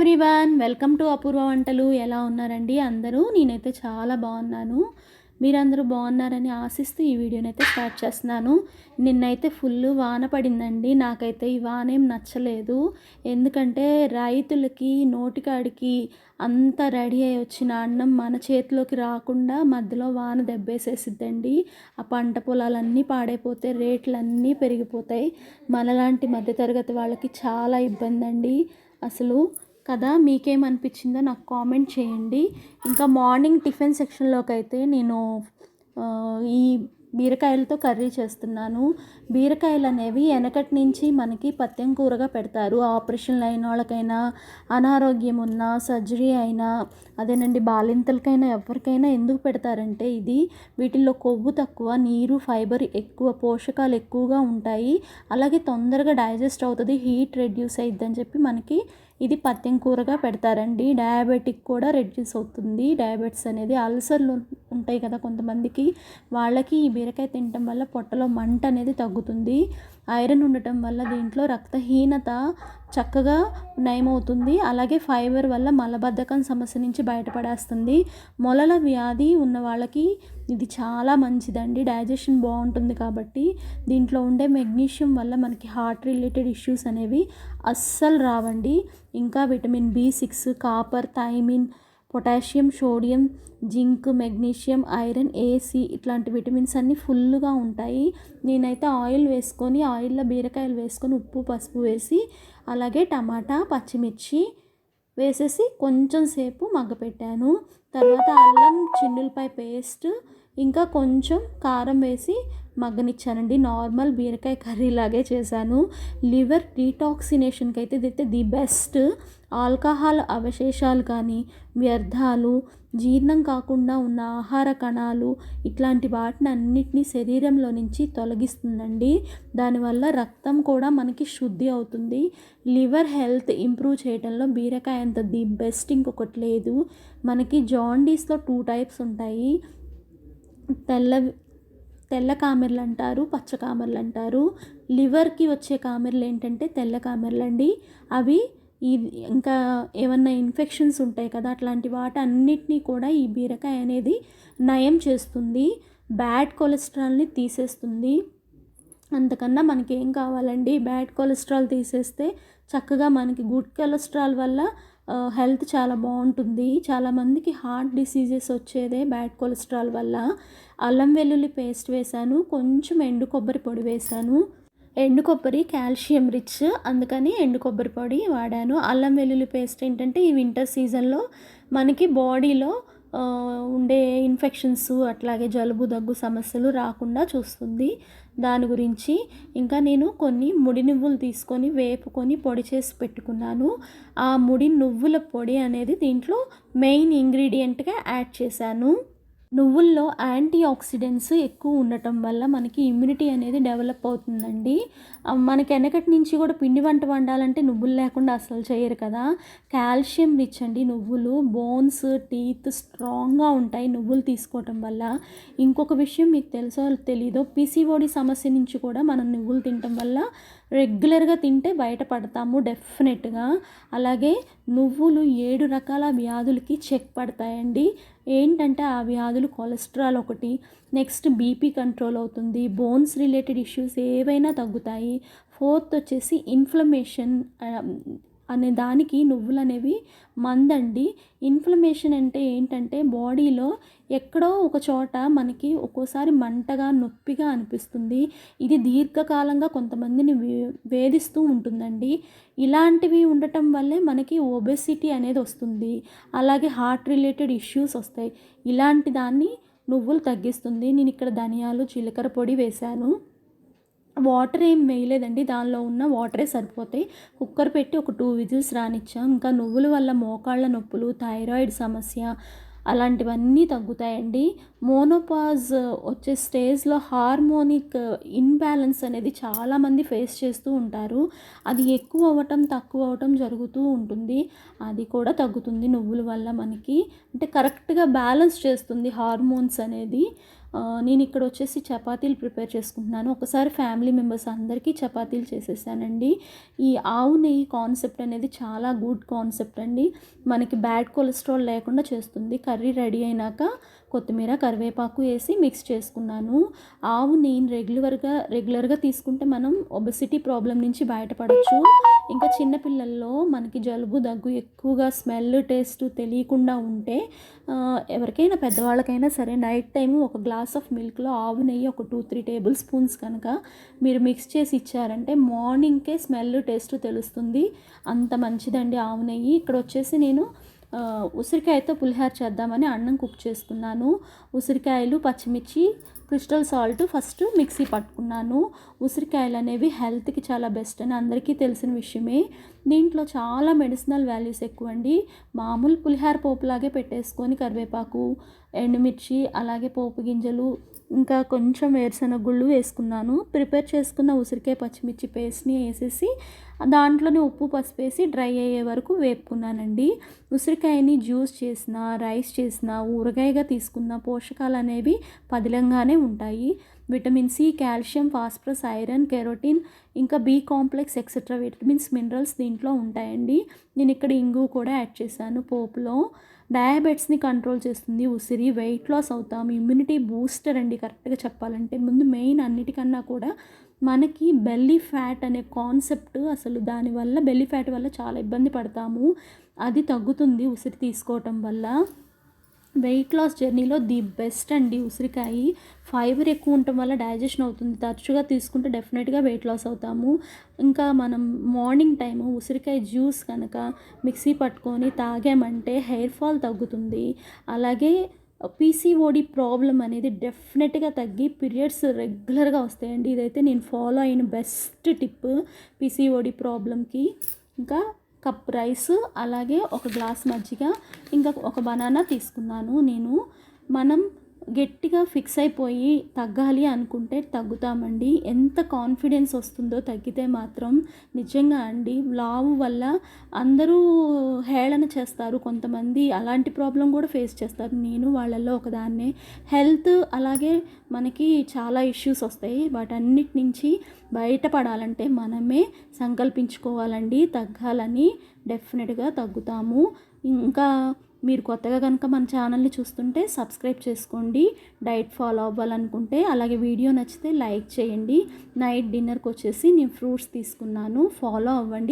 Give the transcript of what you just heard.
Everyone welcome to అపూర్వ వంటలు. ఎలా ఉన్నారండి అందరూ? నేనైతే చాలా బాగున్నాను. మీరందరూ బాగున్నారని ఆశిస్తూ ఈ వీడియోనైతే స్టార్ట్ చేస్తున్నాను. నిన్నైతే ఫుల్ వాన పడిందండి. నాకైతే ఈ వాన ఏం నచ్చలేదు. ఎందుకంటే రైతులకి నోటికాడికి అంత రెడీ అయి వచ్చిన అన్నం మన చేతిలోకి రాకుండా మధ్యలో వాన దెబ్బేసేసిద్దండి. ఆ పంట పొలాలన్నీ పాడైపోతే రేట్లన్నీ పెరిగిపోతాయి. మనలాంటి మధ్యతరగతి వాళ్ళకి చాలా ఇబ్బంది అండి అసలు కదా మీకేమనిపించిందో నాకు కామెంట్ చేయండి. ఇంకా మార్నింగ్ టిఫిన్ సెక్షన్లోకి అయితే నేను ఈ బీరకాయలతో కర్రీ చేస్తున్నాను. బీరకాయలు అనేవి వెనకటి నుంచి మనకి పత్యం కూరగా పెడతారు. ఆపరేషన్లు అయిన వాళ్ళకైనా అనారోగ్యం ఉన్న సర్జరీ అయినా అదేనండి బాలింతలకైనా ఎవరికైనా ఎందుకు పెడతారంటే ఇది వీటిల్లో కొవ్వు తక్కువ నీరు ఫైబర్ ఎక్కువ పోషకాలు ఎక్కువగా ఉంటాయి. అలాగే తొందరగా డైజెస్ట్ అవుతుంది హీట్ రెడ్యూస్ అయ్యిద్ది చెప్పి మనకి ఇది పత్యం కూరగా పెడతారండి. డయాబెటిక్ కూడా రెడ్యూస్ అవుతుంది. డయాబెటిస్ అనేది అల్సర్లు ఉంటాయి కదా కొంతమందికి. వాళ్ళకి ఈ బీరకాయ తినటం వల్ల పొట్టలో మంట అనేది తగ్గుతుంది. ఐరన్ ఉండటం వల్ల దీంట్లో రక్తహీనత చక్కగా నయమవుతుంది. అలాగే ఫైబర్ వల్ల మలబద్ధకం సమస్య నుంచి బయటపడేస్తుంది. మొలల వ్యాధి ఉన్న వాళ్ళకి ఇది చాలా మంచిదండి. డైజెషన్ బాగుంటుంది కాబట్టి దీంట్లో ఉండే మెగ్నీషియం వల్ల మనకి హార్ట్ రిలేటెడ్ ఇష్యూస్ అనేవి అస్సలు రావండి. ఇంకా vitamin B six copper thiamine potassium sodium zinc magnesium iron ఏసి ఇట్లాంటి విటమిన్స్ అన్నీ ఫుల్గా ఉంటాయి. నేనైతే ఆయిల్ వేసుకొని ఆయిల్లో బీరకాయలు వేసుకొని ఉప్పు పసుపు వేసి అలాగే టమాటా పచ్చిమిర్చి వేసేసి కొంచెం సేపు మగ్గపెట్టాను. తర్వాత అల్లం చిన్నులపై పేస్ట్ ఇంకా కొంచెం కారం వేసి మగ్గనిచ్చానండి. నార్మల్ బీరకాయ కర్రీ లాగే చేశాను. లివర్ డీటాక్సినేషన్కి అయితే ఇదైతే ది బెస్ట్. ఆల్కహాల్ అవశేషాలు కానీ వ్యర్థాలు జీర్ణం కాకుండా ఉన్న ఆహార కణాలు ఇట్లాంటి వాటిని అన్నిటినీ శరీరంలో నుంచి తొలగిస్తుందండి. దానివల్ల రక్తం కూడా మనకి శుద్ధి అవుతుంది. లివర్ హెల్త్ ఇంప్రూవ్ చేయడంలో బీరకాయ అంత ది బెస్ట్ ఇంకొకటి లేదు. మనకి జాండీస్లో టూ టైప్స్ ఉంటాయి. తెల్ల తెల్ల కామెర్లు అంటారు పచ్చ కామెర్లు అంటారు లివర్కి వచ్చే కామెర్లు ఏంటంటే తెల్ల కామెర్లు అండి అవి ఈ ఇంకా ఏమన్నా ఇన్ఫెక్షన్స్ ఉంటాయి కదా అట్లాంటి వాటన్నిటినీ కూడా ఈ బీరకాయ అనేది నయం చేస్తుంది. బ్యాడ్ కొలెస్ట్రాల్ని తీసేస్తుంది. అంతకన్నా మనకి ఏం కావాలండి? బ్యాడ్ కొలెస్ట్రాల్ తీసేస్తే చక్కగా మనకి గుడ్ కొలెస్ట్రాల్ వల్ల హెల్త్ చాలా బాగుంటుంది. చాలామందికి హార్ట్ డిసీజెస్ వచ్చేదే బ్యాడ్ కొలెస్ట్రాల్ వల్ల. అల్లం వెల్లుల్లి పేస్ట్ వేశాను. కొంచెం ఎండు కొబ్బరి పొడి వేశాను. ఎండు కొబ్బరి కాల్షియం రిచ్. అందుకని ఎండు కొబ్బరి పొడి వాడాను. అల్లం వెల్లుల్లి పేస్ట్ ఏంటంటే ఈ వింటర్ సీజన్లో మనకి బాడీలో ఉండే ఇన్ఫెక్షన్స్ అట్లాగే జలుబు దగ్గు సమస్యలు రాకుండా చూస్తుంది. దాని గురించి ఇంకా నేను కొన్ని ముడి నువ్వులు తీసుకొని వేపుకొని పొడి చేసి పెట్టుకున్నాను. ఆ ముడి నువ్వుల పొడి అనేది దీంట్లో మెయిన్ ఇంగ్రీడియంట్గా యాడ్ చేశాను. నువ్వుల్లో యాంటీ ఆక్సిడెంట్స్ ఎక్కువ ఉండటం వల్ల మనకి ఇమ్యూనిటీ అనేది డెవలప్ అవుతుందండి. మనకి వెనకటి నుంచి కూడా పిండి వంట వండాలంటే నువ్వులు లేకుండా అసలు చేయరు కదా. కాల్షియం రిచ్ అండి నువ్వులు. బోన్స్ టీత్ స్ట్రాంగ్గా ఉంటాయి నువ్వులు తీసుకోవటం వల్ల. ఇంకొక విషయం మీకు తెలుసో తెలీదో పీసీఓడి సమస్య నుంచి కూడా మనం నువ్వులు తినటం వల్ల రెగ్యులర్గా తింటే బయటపడతాము డెఫినెట్గా. అలాగే నువ్వులు ఏడు రకాల వ్యాధులకి చెక్ పడతాయండి. ఏంటంటే ఆ వ్యాధులు కొలెస్ట్రాల్ ఒకటి నెక్స్ట్ బీపీ కంట్రోల్ అవుతుంది బోన్స్ రిలేటెడ్ ఇష్యూస్ ఏవైనా తగ్గుతాయి. ఫోర్త్ వచ్చేసి ఇన్ఫ్లమేషన్ అనే దానికి నువ్వులు అనేవి మందండి. ఇన్ఫ్లమేషన్ అంటే ఏంటంటే బాడీలో ఎక్కడో ఒక చోట మనకి ఒక్కోసారి మంటగా నొప్పిగా అనిపిస్తుంది. ఇది దీర్ఘకాలంగా కొంతమందిని వే- వేధిస్తూ ఉంటుందండి. ఇలాంటివి ఉండటం వల్లే మనకి ఒబెసిటీ అనేది వస్తుంది. అలాగే హార్ట్ రిలేటెడ్ ఇష్యూస్ వస్తాయి. ఇలాంటి దాన్ని నువ్వులు తగ్గిస్తుంది. నేను ఇక్కడ ధనియాలు జీలకర్ర పొడి వేశాను. వాటర్ ఏం వేయలేదండి. దానిలో ఉన్న వాటరే సరిపోతాయి. కుక్కర్ పెట్టి ఒక టూ విజిల్స్ రానిచ్చాం. ఇంకా నువ్వుల వల్ల మోకాళ్ళ నొప్పులు థైరాయిడ్ సమస్య అలాంటివన్నీ తగ్గుతాయండి. మోనోపాజ్ వచ్చే స్టేజ్లో హార్మోనిక్ ఇన్బ్యాలెన్స్ అనేది చాలామంది ఫేస్ చేస్తూ ఉంటారు. అది ఎక్కువ అవ్వటం తక్కువ అవ్వటం జరుగుతూ ఉంటుంది. అది కూడా తగ్గుతుంది నువ్వుల వల్ల మనకి. అంటే కరెక్ట్గా బ్యాలెన్స్ చేస్తుంది హార్మోన్స్ అనేది. నేను ఇక్కడ వచ్చేసి చపాతీలు ప్రిపేర్ చేసుకుంటున్నాను. ఒకసారి ఫ్యామిలీ మెంబర్స్ అందరికీ చపాతీలు చేసేసానండి. ఈ ఆవు నెయ్యి కాన్సెప్ట్ అనేది చాలా గుడ్ కాన్సెప్ట్ అండి. మనకి బ్యాడ్ కొలెస్ట్రాల్ లేకుండా చేస్తుంది. కర్రీ రెడీ అయినాక కొత్తిమీర కరివేపాకు వేసి మిక్స్ చేసుకున్నాను. ఆవు నేను రెగ్యులర్గా రెగ్యులర్గా తీసుకుంటే మనం ఒబెసిటీ ప్రాబ్లం నుంచి బయటపడవచ్చు ఇంకా చిన్నపిల్లల్లో మనకి జలుబు దగ్గు ఎక్కువగా స్మెల్ టేస్ట్ తెలియకుండా ఉంటే ఎవరికైనా పెద్దవాళ్ళకైనా సరే నైట్ టైం ఒక గ్లాస్ ఆఫ్ మిల్క్లో ఆవు నెయ్యి ఒక టూ త్రీ టేబుల్ స్పూన్స్ కనుక మీరు మిక్స్ చేసి ఇచ్చారంటే మార్నింగ్కే స్మెల్ టేస్ట్ తెలుస్తుంది. అంత మంచిదండి ఆవు నెయ్యి. ఇక్కడ వచ్చేసి నేను ఉసిరికాయతో పులిహార చేద్దామని అన్నం కుక్ చేసుకున్నాను ఉసిరికాయలు పచ్చిమిర్చి క్రిస్టల్ సాల్ట్ ఫస్ట్ మిక్సీ పట్టుకున్నాను. ఉసిరికాయలు అనేవి హెల్త్కి చాలా బెస్ట్ అని అందరికీ తెలిసిన విషయమే. దీంట్లో చాలా మెడిసినల్ వాల్యూస్ ఎక్కువ అండి మామూలు పులిహార పోపులాగే పెట్టేసుకొని కరివేపాకు ఎండుమిర్చి అలాగే పోపు గింజలు ఇంకా కొంచెం వేరుశనగ గుళ్ళు వేసుకున్నాను. ప్రిపేర్ చేసుకున్న ఉసిరికాయ పచ్చిమిర్చి పేస్ట్ని వేసేసి దాంట్లోనే ఉప్పు పసుపు వేసి డ్రై అయ్యే వరకు వేపుకున్నానండి. ఉసిరికాయని జ్యూస్ చేసిన రైస్ చేసిన ఊరగాయగా తీసుకున్న పోషకాలు అనేవి పదిలంగానే ఉంటాయి. Vitamin C calcium phosphorus iron carotene ఇంకా B complex etcetera vitamins minerals దీంట్లో ఉంటాయండి. నేను ఇక్కడ ఇంగు కూడా యాడ్ చేశాను. పోపులో డయాబెట్స్ని కంట్రోల్ చేస్తుంది. ఉసిరి వెయిట్ లాస్ అవుతాం. ఇమ్యూనిటీ బూస్టర్ అండి. కరెక్ట్గా చెప్పాలంటే ముందు మెయిన్ అన్నిటికన్నా కూడా మనకి బెల్లీ ఫ్యాట్ అనే కాన్సెప్ట్ అసలు దానివల్ల బెల్లీ ఫ్యాట్ వల్ల చాలా ఇబ్బంది పడతాము. అది తగ్గుతుంది ఉసిరి తీసుకోవటం వల్ల. వెయిట్ లాస్ జర్నీలో ది బెస్ట్ అండి ఉసిరికాయ. ఫైబర్ ఎక్కువ ఉండటం వల్ల డైజెషన్ అవుతుంది. తరచుగా తీసుకుంటే డెఫినెట్గా వెయిట్ లాస్ అవుతాము. ఇంకా మనం మార్నింగ్ టైము ఉసిరికాయ జ్యూస్ కనుక మిక్సీ పట్టుకొని తాగామంటే హెయిర్ ఫాల్ తగ్గుతుంది. అలాగే పీసీఓడి ప్రాబ్లం అనేది డెఫినెట్గా తగ్గి పీరియడ్స్ రెగ్యులర్గా వస్తాయండి. ఇదైతే నేను ఫాలో అయిన బెస్ట్ టిప్ పీసీఓడి ప్రాబ్లంకి ఇంకా కప్ రైస్ అలాగే ఒక గ్లాస్ మజ్జిగ ఇంకా ఒక బనానా తీసుకున్నాను. నేను మనం గట్టిగా ఫిక్స్ అయిపోయి తగ్గాలి అనుకుంటే తగ్గుతామండి. ఎంత కాన్ఫిడెన్స్ వస్తుందో తగ్గితే మాత్రం నిజంగా అండి. లావు వల్ల అందరూ హేళన చేస్తారు. కొంతమంది అలాంటి ప్రాబ్లం కూడా ఫేస్ చేస్తారు. నేను వాళ్ళల్లో ఒకదాన్నే. హెల్త్ అలాగే మనకి చాలా ఇష్యూస్ వస్తాయి. వాటన్నిటి నుంచి బయటపడాలంటే మనమే సంకల్పించుకోవాలండి. తగ్గాలని డెఫినెట్గా తగ్గుతాము. ఇంకా మీరు కొత్తగా కనుక మన ఛానల్ని చూస్తుంటే సబ్స్క్రైబ్ చేసుకోండి. డైట్ ఫాలో అవ్వాలనుకుంటే అలాగే వీడియో నచ్చితే లైక్ చేయండి. నైట్ డిన్నర్కి వచ్చేసి నేను ఫ్రూట్స్ తీసుకున్నాను. ఫాలో అవ్వండి.